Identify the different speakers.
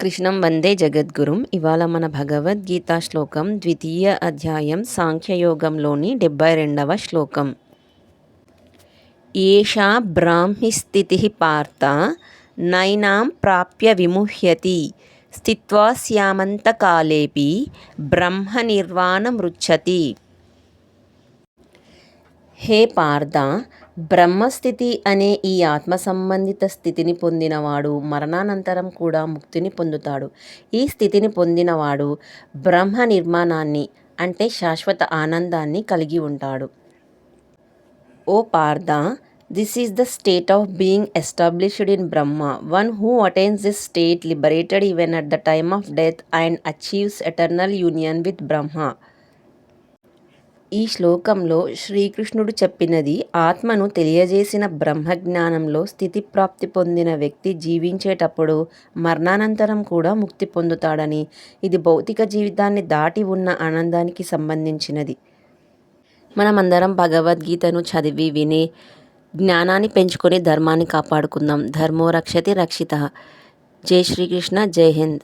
Speaker 1: కృష్ణం వందే జగద్గురుం. ఇవాళ మన భగవద్గీత శ్లోకం ద్వితీయ అధ్యాయం సాంఖ్యయోగంలోని డెబ్బై రెండవ శ్లోకం. ఏషా బ్రాహ్మి స్థితి పార్థ నైనాం ప్రాప్య విముహ్యతి స్థిత్వా శ్యామంతకాలేపి బ్రహ్మ నిర్వాణమృచ్చతి హే పార్థ బ్రహ్మస్థితి అనే ఈ ఆత్మ సంబంధిత స్థితిని పొందినవాడు మరణానంతరం కూడా ముక్తిని పొందుతాడు. ఈ స్థితిని పొందినవాడు బ్రహ్మ నిర్మాణాన్ని అంటే శాశ్వత ఆనందాన్ని కలిగి ఉంటాడు. ఓ Partha this is the state of being established in Brahma. One who attains this state liberated even at the time of death and achieves eternal union with Brahma. ఈ శ్లోకంలో శ్రీకృష్ణుడు చెప్పినది ఆత్మను తెలియజేసిన బ్రహ్మజ్ఞానంలో స్థితి ప్రాప్తి పొందిన వ్యక్తి జీవించేటప్పుడు మరణానంతరం కూడా ముక్తి పొందుతాడని ఇది భౌతిక జీవితాన్ని దాటి ఉన్న ఆనందానికి సంబంధించినది. మనమందరం భగవద్గీతను చదివి విని జ్ఞానాన్ని పెంచుకొని ధర్మాన్ని కాపాడుకుందాం. ధర్మో రక్షతి రక్షిత. జై శ్రీకృష్ణ జై హింద్.